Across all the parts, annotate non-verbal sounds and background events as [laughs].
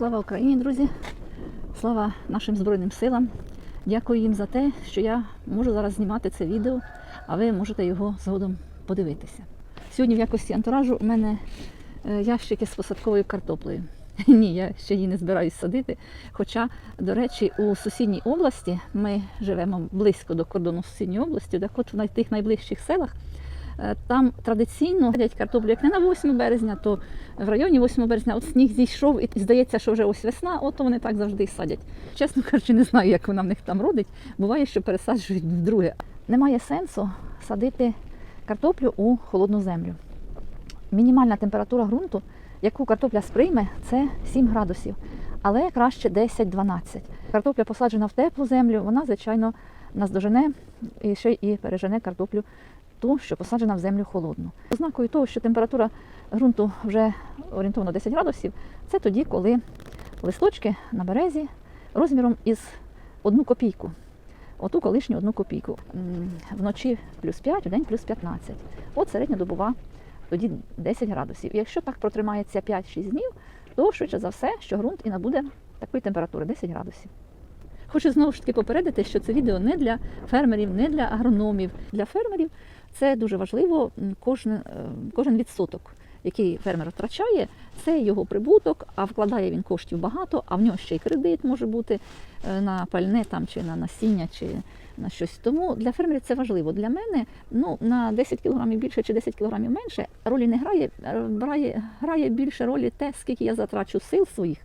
Слава Україні, друзі! Слава нашим Збройним силам! Дякую їм за те, що я можу зараз знімати це відео, а ви можете його згодом подивитися. Сьогодні в якості антуражу у мене е, ящики з посадковою картоплею. [laughs] Ні, я ще її не збираюсь садити. Хоча, до речі, у сусідній області ми живемо близько до кордону сусідньої області, так от в тих найближчих селах Там традиційно садять картоплю як не на 8 березня, то в районі 8 березня от сніг зійшов, і здається, що вже ось весна, от вони так завжди садять. Чесно кажучи, не знаю, як вона в них там родить. Буває, що пересаджують вдруге. Немає сенсу садити картоплю у холодну землю. Мінімальна температура ґрунту, яку картопля сприйме, це 7 градусів, але краще 10-12. Картопля посаджена в теплу землю, вона, звичайно, наздожене і ще і пережене картоплю ту, що посаджена в землю холодну. Ознакою того, що температура ґрунту вже орієнтовно 10 градусів, це тоді, коли листочки на березі розміром із одну копійку. Оту колишню одну копійку. Вночі плюс 5, вдень плюс 15. От середньодобова тоді 10 градусів. Якщо так протримається 5-6 днів, то швидше за все, що ґрунт і набуде такої температури 10 градусів. Хочу знову ж таки попередити, що це відео не для фермерів, не для агрономів. Для фермерів це дуже важливо. Кожен, е, кожен відсоток, який фермер втрачає, це його прибуток, а вкладає він коштів багато, а в нього ще й кредит може бути е, на пальне там, чи на насіння, чи на щось. Тому для фермерів це важливо. Для мене ну, на 10 кілограмів більше чи 10 кілограмів менше ролі не грає, е, грає, грає більше ролі те, скільки я затрачу сил своїх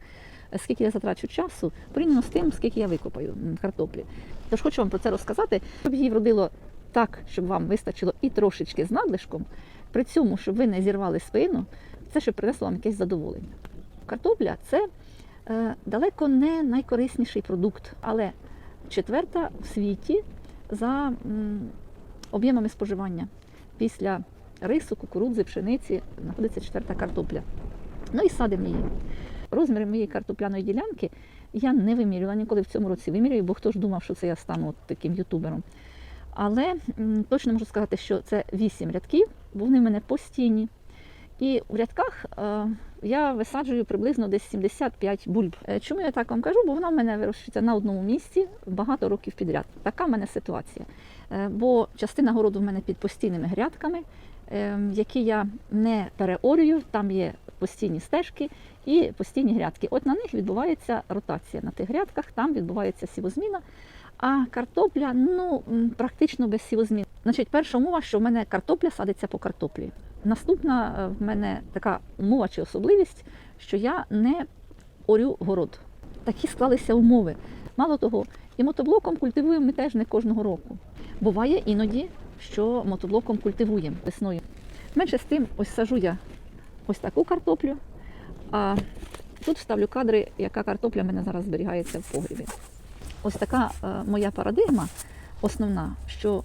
скільки я затрачу часу, порівняно з тим, скільки я викопаю картоплі. Тож хочу вам про це розказати, щоб її вродило так, щоб вам вистачило і трошечки з надлишком, при цьому, щоб ви не зірвали спину, це щоб принесло вам якесь задоволення. Картопля це е, далеко не найкорисніший продукт, але четверта в світі за об'ємами споживання. Після рису, кукурудзи, пшениці знаходиться четверта картопля. Ну і садимо її. Розміри моєї картопляної ділянки я не вимірювала ніколи в цьому році вимірюю, бо хто ж думав, що це я стану от таким ютубером. Але точно можу сказати, що це 8 рядків, бо вони в мене постійні. І в рядках е, я висаджую приблизно десь 75 бульб. Е, Чому я так вам кажу? Бо вона в мене вирощується на одному місці багато років підряд. Така в мене ситуація. Е, бо частина городу в мене під постійними грядками, е, які я не переорюю, там є постійні стежки і постійні грядки. От на них відбувається ротація. На тих грядках там відбувається сівозміна. А картопля ну практично без сівозмін. Значить, перша умова, що в мене картопля садиться по картоплі. Наступна е, в мене така умова чи особливість, що я не орю город. Такі склалися умови. Мало того, і мотоблоком культивуємо ми теж не кожного року. Буває іноді, що мотоблоком культивуємо весною. Менше з тим, ось сажу я ось таку картоплю, а тут вставлю кадри, яка картопля в мене зараз зберігається в погрібі. Ось така е, моя парадигма основна, що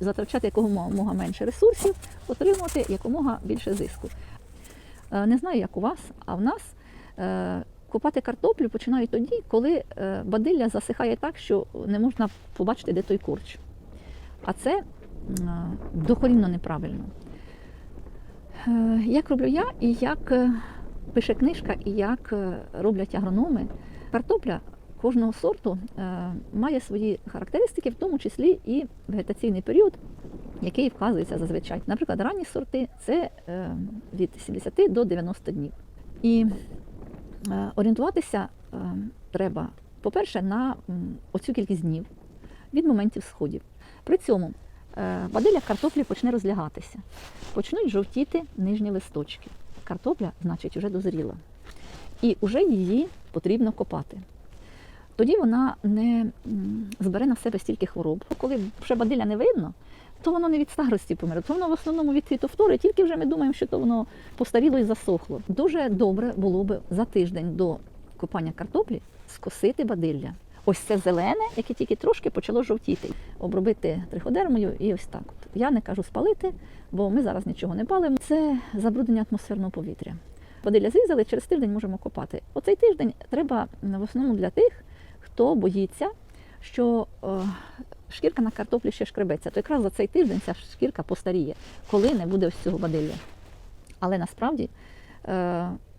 затрачати якомога менше ресурсів, отримувати якомога більше зиску. Е, Не знаю, як у вас, а в нас е, копати картоплю починають тоді, коли бадилля засихає так, що не можна побачити, де той корч. А це докорінно неправильно. Як роблю я і як пише книжка, і як роблять агрономи, картопля кожного сорту е, має свої характеристики, в тому числі і вегетаційний період, який вказується зазвичай. Наприклад, ранні сорти це е, від 70 до 90 днів. І е, орієнтуватися треба, по-перше, на оцю кількість днів від моментів сходів. При цьому бадиля картоплі почне розлягатися, почнуть жовтіти нижні листочки. Картопля, значить, вже дозріла. І вже її потрібно копати. Тоді вона не збере на себе стільки хвороб. Коли вже бадиля не видно, то воно не від старості помре, то воно в основному від фітофтори, тільки вже ми думаємо, що то воно постаріло і засохло. Дуже добре було би за тиждень до копання картоплі скосити бадилля. Ось це зелене, яке тільки трошки почало жовтіти. Обробити триходермою і ось так. От. Я не кажу спалити, бо ми зараз нічого не палимо. Це забруднення атмосферного повітря. Бадилля зрізали, через тиждень можемо копати. Оцей тиждень треба в основному для тих, хто боїться, що е, шкірка на картоплі ще шкребеться. То якраз за цей тиждень ця шкірка постаріє, коли не буде ось цього бадилля. Але насправді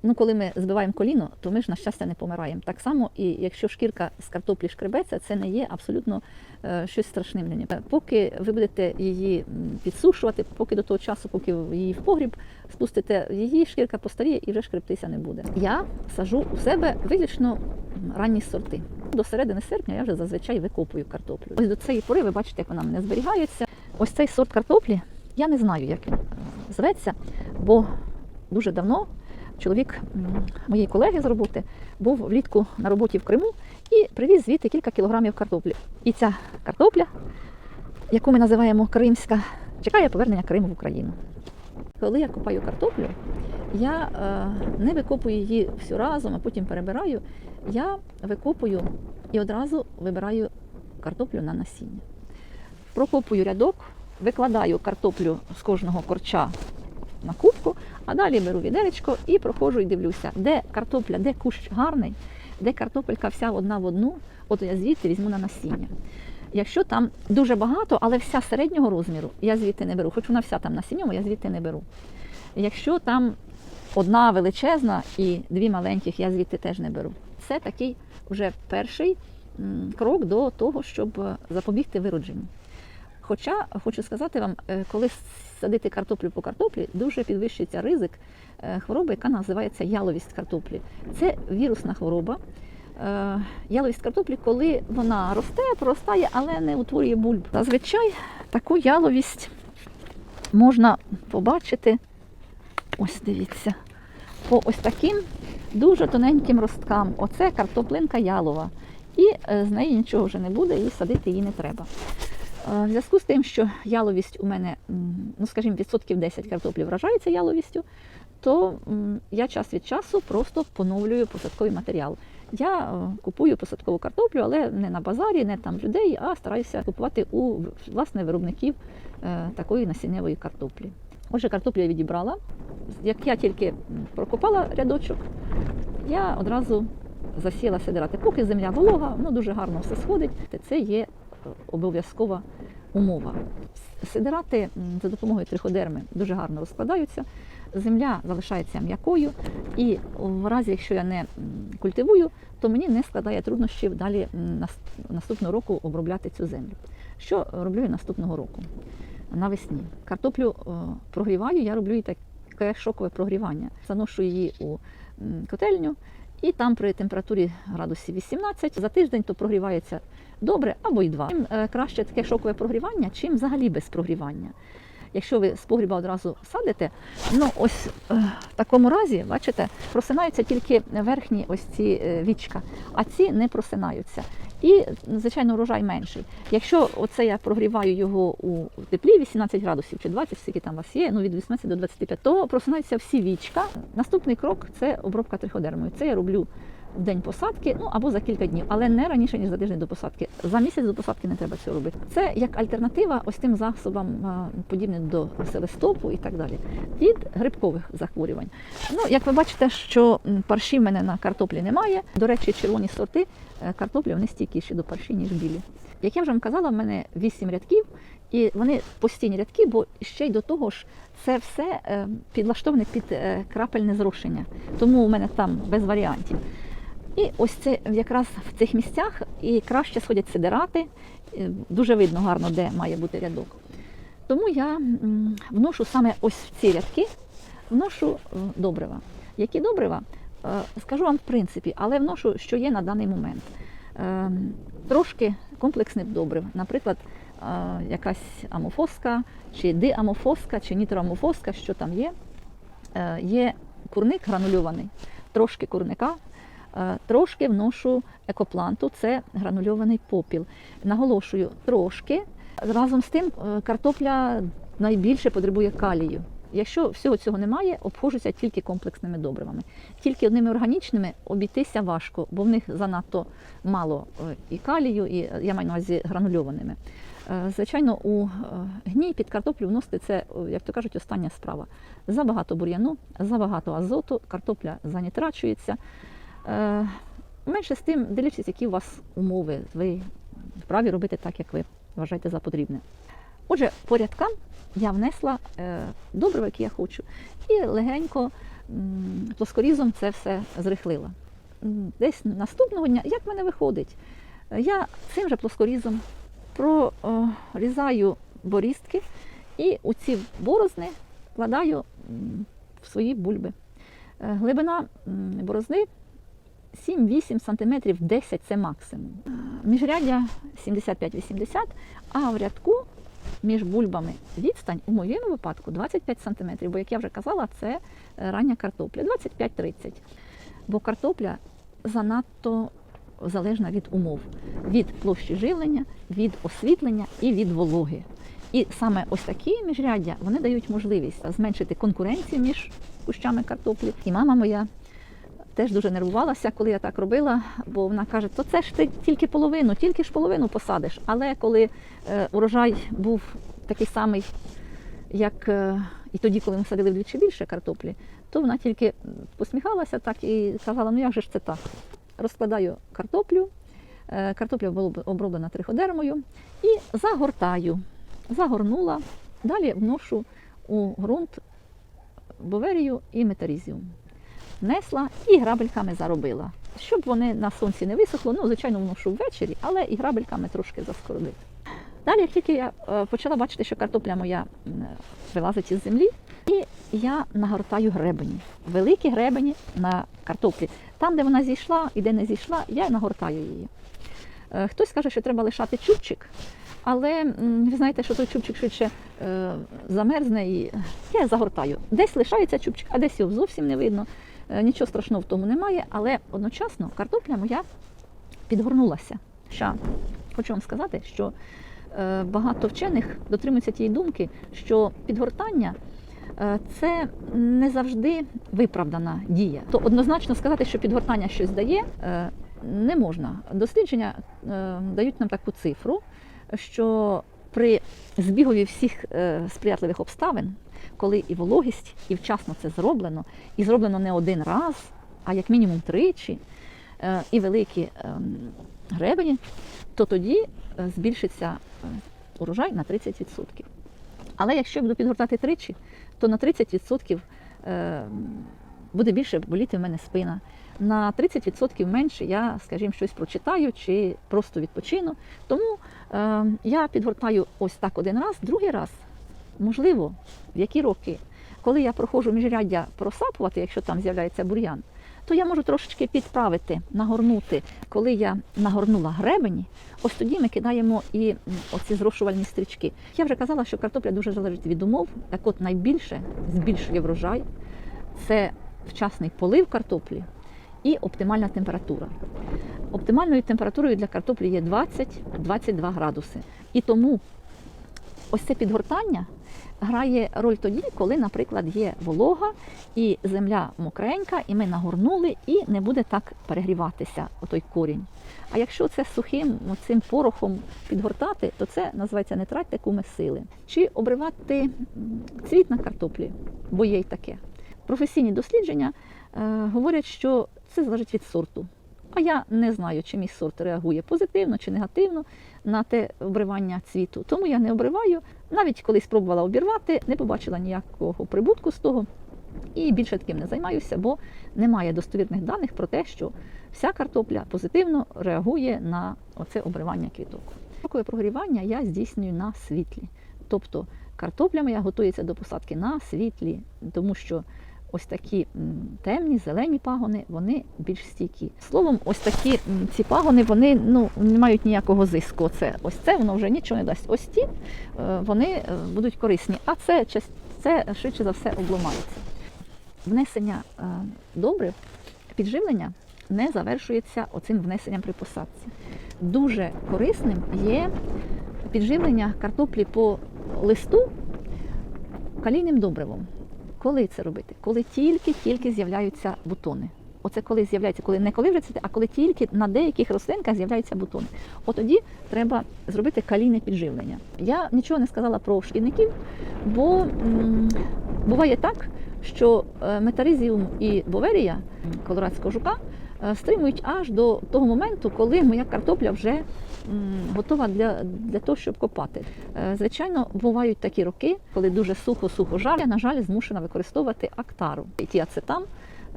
ну, коли ми збиваємо коліно, то ми ж на щастя не помираємо. Так само, і якщо шкірка з картоплі шкребеться, це не є абсолютно е, щось страшним для нього. Поки ви будете її підсушувати, поки до того часу, поки її в погріб спустите, її шкірка постаріє і вже шкребтися не буде. Я сажу у себе виключно ранні сорти. До середини серпня я вже зазвичай викопую картоплю. Ось до цієї пори ви бачите, як вона мене зберігається. Ось цей сорт картоплі, я не знаю, як він е, зветься, бо дуже давно чоловік моєї колеги з роботи був влітку на роботі в Криму і привіз звідти кілька кілограмів картоплі. І ця картопля, яку ми називаємо кримська, чекає повернення Криму в Україну. Коли я копаю картоплю, я е, не викопую її всю разом, а потім перебираю. Я викопую і одразу вибираю картоплю на насіння. Прокопую рядок, викладаю картоплю з кожного корча на кубку, а далі беру відеречко і проходжу і дивлюся, де картопля, де кущ гарний, де картопелька вся одна в одну, от я звідти візьму на насіння. Якщо там дуже багато, але вся середнього розміру, я звідти не беру, хоч вона вся там на насінньому, я звідти не беру. Якщо там одна величезна і дві маленьких, я звідти теж не беру. Це такий вже перший крок до того, щоб е, запобігти виродженню. Хоча хочу сказати вам, е, коли садити картоплю по картоплі, дуже підвищується ризик е, хвороби, яка називається яловість картоплі. Це вірусна хвороба. Е, Яловість картоплі, коли вона росте, проростає, але не утворює бульб. Зазвичай таку яловість можна побачити. Ось дивіться, по ось таким дуже тоненьким росткам. Оце картоплинка ялова. І з неї нічого вже не буде, і садити її не треба. Е, В зв'язку з тим, що яловість у мене, ну скажімо, відсотків 10 картоплі вражається яловістю, то я час від часу просто поновлюю посадковий матеріал. Я е, купую посадкову картоплю, але не на базарі, не там людей, а стараюся купувати у власне виробників е, такої насінневої картоплі. Отже, картоплю я відібрала. Як я тільки прокопала рядочок, я одразу засіяла сидирати. Поки земля волога, воно дуже гарно все сходить. Це є обов'язкова умова. Сидирати за допомогою триходерми дуже гарно розкладаються. Земля залишається м'якою, і в разі, якщо я не культивую, то мені не складає труднощів далі наступного року обробляти цю землю. Що роблю я наступного року? Навесні. Картоплю е, прогріваю, я роблю і таке шокове прогрівання. Заношу її у котельню, і там при температурі градусів 18 за тиждень то прогрівається добре або й два. Чим е, краще таке шокове прогрівання, чим взагалі без прогрівання. Якщо ви з погріба одразу садите, ну ось е, в такому разі, бачите, просинаються тільки верхні ось ці е, вічка, а ці не просинаються. І, звичайно, урожай менший. Якщо оце я прогріваю його у теплі 18 градусів чи 20, скільки там у вас є, ну від 18 до 25, то просинаються всі вічка. Наступний крок це обробка триходермою. Це я роблю в день посадки, ну або за кілька днів, але не раніше ніж за тиждень до посадки. За місяць до посадки не треба цього робити. Це як альтернатива ось тим засобам, подібним до селестопу і так далі, від грибкових захворювань. Ну, як ви бачите, що парші в мене на картоплі немає. До речі, червоні сорти е, картоплі вони стійкіші до парші, ніж білі. Як я вже вам казала, в мене 8 рядків, і вони постійні рядки, бо ще й до того ж це все е, підлаштоване під е, крапельне зрошення. Тому у мене там без варіантів. І ось це якраз в цих місцях і краще сходять сидирати. е, Дуже видно гарно, де має бути рядок. Тому я вношу саме ось в ці рядки, вношу е, добрива. Які добрива? Е, Скажу вам в принципі, але вношу, що є на даний момент. Трошки комплексних добрив, наприклад, якась амофоска, чи диамофоска, чи нітроамофоска, що там є. Є курник гранульований, трошки курника, трошки вношу екопланту, це гранульований попіл. Наголошую, трошки. Разом з тим е, картопля найбільше потребує калію. Якщо всього цього немає, обходжуся тільки комплексними добривами. Тільки одними органічними обійтися важко, бо в них занадто мало е, і калію, і е, я маю на увазі гранульованими. Е, Звичайно, у е, гній під картоплю вносити це, е, як то кажуть, остання справа. Забагато бур'яну, забагато азоту, картопля занітрачується. Е, Менше з тим, дивлячись, які у вас умови, ви вправі робити так, як ви вважаєте за потрібне. Отже, по рядкам я внесла е, добрива, які я хочу, і легенько плоскорізом це все зрихлила. Десь наступного дня, як в мене виходить, я цим же плоскорізом прорізаю борістки і у ці борозни вкладаю в свої бульби. Е, Глибина борозни 7-8 см, 10 це максимум. Е, Міжряддя 75-80, а в рядку між бульбами відстань у моєму випадку 25 см, бо, як я вже казала, це е, рання картопля, 25-30. Бо картопля занадто залежна від умов, від площі живлення, від освітлення і від вологи. І саме ось такі міжряддя вони дають можливість зменшити конкуренцію між кущами картоплі. І мама моя теж дуже нервувалася, коли я так робила, бо вона каже, то це ж ти тільки половину, тільки ж половину посадиш. Але коли е, урожай був такий самий, як е, і тоді, коли ми садили вдвічі більше картоплі, то вона тільки посміхалася так і казала, ну як же ж це так? Розкладаю картоплю, е, картопля була оброблена триходермою і загортаю. Загорнула, далі вношу у ґрунт боверію і метарізіум. Несла і грабельками заробила. Щоб вони на сонці не висохло, ну, звичайно, вношу ввечері, але і грабельками трошки заскородити. Далі, як тільки я е, почала бачити, що картопля моя м, вилазить із землі, і я нагортаю гребені. Великі гребені на картоплі. Там, де вона зійшла і де не зійшла, я нагортаю її. Е, Хтось каже, що треба лишати чубчик, але ви знаєте, що той чубчик швидше е, замерзне і я загортаю. Десь лишається чубчик, а десь його зовсім не видно. Е, Нічого страшного в тому немає, але одночасно картопля моя підгорнулася. Ще хочу вам сказати, що е, багато вчених дотримуються тієї думки, що підгортання е, це не завжди виправдана дія. То однозначно сказати, що підгортання щось дає, не можна. Дослідження дають нам таку цифру, що при збігові всіх е, сприятливих обставин, коли і вологість, і вчасно це зроблено, і зроблено не один раз, а як мінімум тричі, е, і великі ем, гребені, то тоді е, збільшиться урожай на 30%. Але якщо я буду підгортати тричі, то на 30% е, буде більше боліти в мене спина. На 30% менше я, скажімо, щось прочитаю чи просто відпочину. Тому е, я підгортаю ось так один раз, другий раз, можливо, в які роки, коли я проходжу міжряддя просапувати, якщо там з'являється бур'ян, то я можу трошечки підправити, нагорнути. Коли я нагорнула гребені, ось тоді ми кидаємо і оці зрошувальні стрічки. Я вже казала, що картопля дуже залежить від умов. Так от найбільше збільшує врожай це вчасний полив картоплі і оптимальна температура. Оптимальною температурою для картоплі є 20-22 градуси. І тому ось це підгортання грає роль тоді, коли, наприклад, є волога і земля мокренька, і ми нагорнули, і не буде так перегріватися отой корінь. А якщо це сухим цим порохом підгортати, то це називається не тратьте куми сили. Чи обривати цвіт на картоплі, бо є й таке. Професійні дослідження е, говорять, що це залежить від сорту. А я не знаю, чи мій сорт реагує позитивно чи негативно на те обривання цвіту. Тому я не обриваю. Навіть коли спробувала обірвати, не побачила ніякого прибутку з того. І більше таким не займаюся, бо немає достовірних даних про те, що вся картопля позитивно реагує на оце обривання квіток. Рокове прогрівання я здійснюю на світлі. Тобто картопля моя готується до посадки на світлі, тому що ось такі темні, зелені пагони, вони більш стійкі. Словом, ось такі ці пагони, вони ну, не мають ніякого зиску. Це, ось це воно вже нічого не дасть. Ось ті е, вони е, будуть корисні, а це, це швидше за все обламається. Внесення е, добрив, підживлення не завершується оцим внесенням при посадці. Дуже корисним є підживлення картоплі по листу калійним добривом. Коли це робити? Коли тільки-тільки з'являються бутони. Оце коли з'являється, коли не коли вже це, а коли тільки на деяких рослинках з'являються бутони. От тоді треба зробити калійне підживлення. Я нічого не сказала про шкідників, бо м, буває так, що е, метаризіум і боверія колорадського жука е, стримують аж до того моменту, коли моя картопля вже готова для, для того, щоб копати. Е, Звичайно, бувають такі роки, коли дуже сухо-сухо жар. Я, на жаль, змушена використовувати актару. Тіацетам,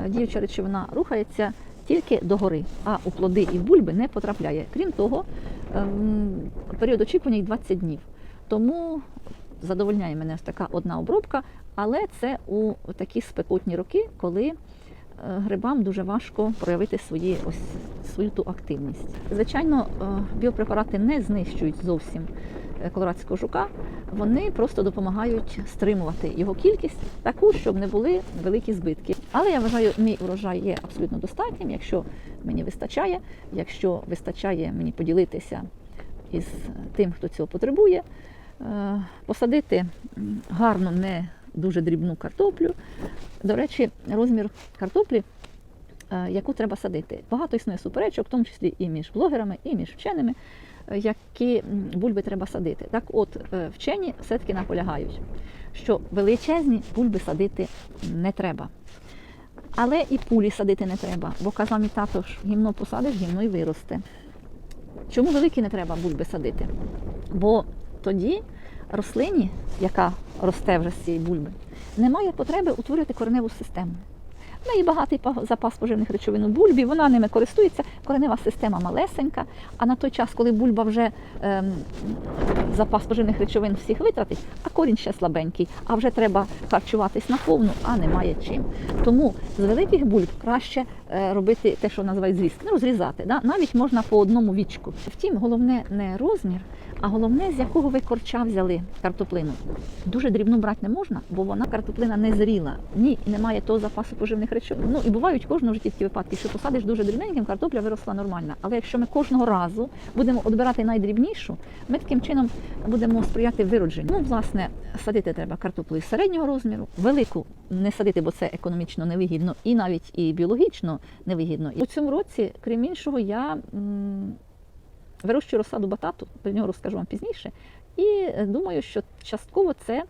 е, діюча речовина, рухається тільки догори, а у плоди і в бульби не потрапляє. Крім того, ем, період очікування їх 20 днів. Тому задовольняє мене така одна обробка, але це у такі спекотні роки, коли грибам дуже важко проявити свої, ось, свою ту активність. Звичайно, е, біопрепарати не знищують зовсім е, колорадського жука, вони просто допомагають стримувати його кількість таку, щоб не були великі збитки. Але я вважаю, мій урожай є абсолютно достатнім, якщо мені вистачає, якщо вистачає мені поділитися із тим, хто цього потребує, е, посадити м, гарну, не дуже дрібну картоплю. До речі, розмір картоплі, е, яку треба садити. Багато існує суперечок, в тому числі і між блогерами, і між вченими, е, які бульби треба садити. Так от, е, вчені все-таки наполягають, що величезні бульби садити не треба. Але і пулі садити не треба, бо казав мій тато, ж гімно посадиш, гімно і виросте. Чому великі не треба бульби садити? Бо тоді рослині, яка росте вже з цієї бульби, немає потреби утворювати кореневу систему. В неї багатий па- запас поживних речовин у бульбі, вона ними користується, коренева система малесенька, а на той час, коли бульба вже ем, запас поживних речовин всіх витратить, а корінь ще слабенький, а вже треба харчуватись наповну, а немає чим. Тому з великих бульб краще е, робити те, що називають зрізки, ну, розрізати. Да? Навіть можна по одному вічку. Втім, головне не розмір, а головне, з якого ви корча взяли картоплину. Дуже дрібну брати не можна, бо вона картоплина не зріла. Ні, немає того запасу поживних речовин. Ну і бувають кожного житті випадки, що посадиш дуже дрібненьким, картопля виросла нормально. Але якщо ми кожного разу будемо відбирати найдрібнішу, ми таким чином будемо сприяти виродженню. Ну, власне, садити треба картоплю середнього розміру, велику не садити, бо це економічно невигідно і навіть і біологічно невигідно. І у цьому році, крім іншого, я вирощую розсаду батату, про нього розкажу вам пізніше. І думаю, що частково це е,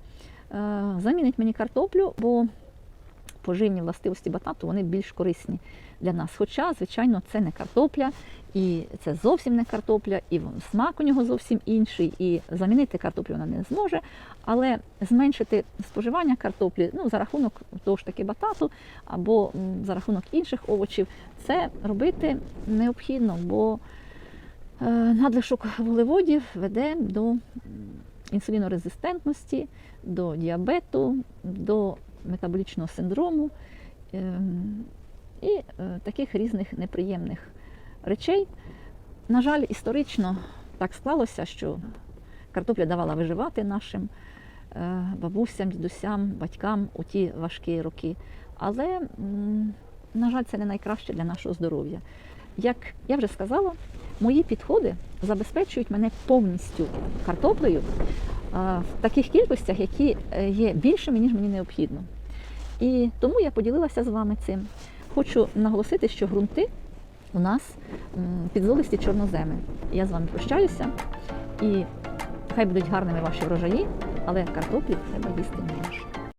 замінить мені картоплю, бо поживні властивості батату вони більш корисні для нас. Хоча, звичайно, це не картопля, і це зовсім не картопля, і смак у нього зовсім інший, і замінити картоплю вона не зможе. Але зменшити споживання картоплі ну, за рахунок того ж таки батату або за рахунок інших овочів, це робити необхідно, бо е, надлишок вуглеводів веде до інсулінорезистентності, до діабету, до метаболічного синдрому ем, і е, таких різних неприємних речей. На жаль, історично так склалося, що картопля давала виживати нашим е, бабусям, дідусям, батькам у ті важкі роки. Але, на жаль, це не найкраще для нашого здоров'я. Як я вже сказала, мої підходи забезпечують мене повністю картоплею в таких кількостях, які е, є більшими, ніж мені необхідно. І тому я поділилася з вами цим. Хочу наголосити, що ґрунти у нас підзолисті чорноземи. Я з вами прощаюся і хай будуть гарними ваші врожаї, але картоплі треба їсти.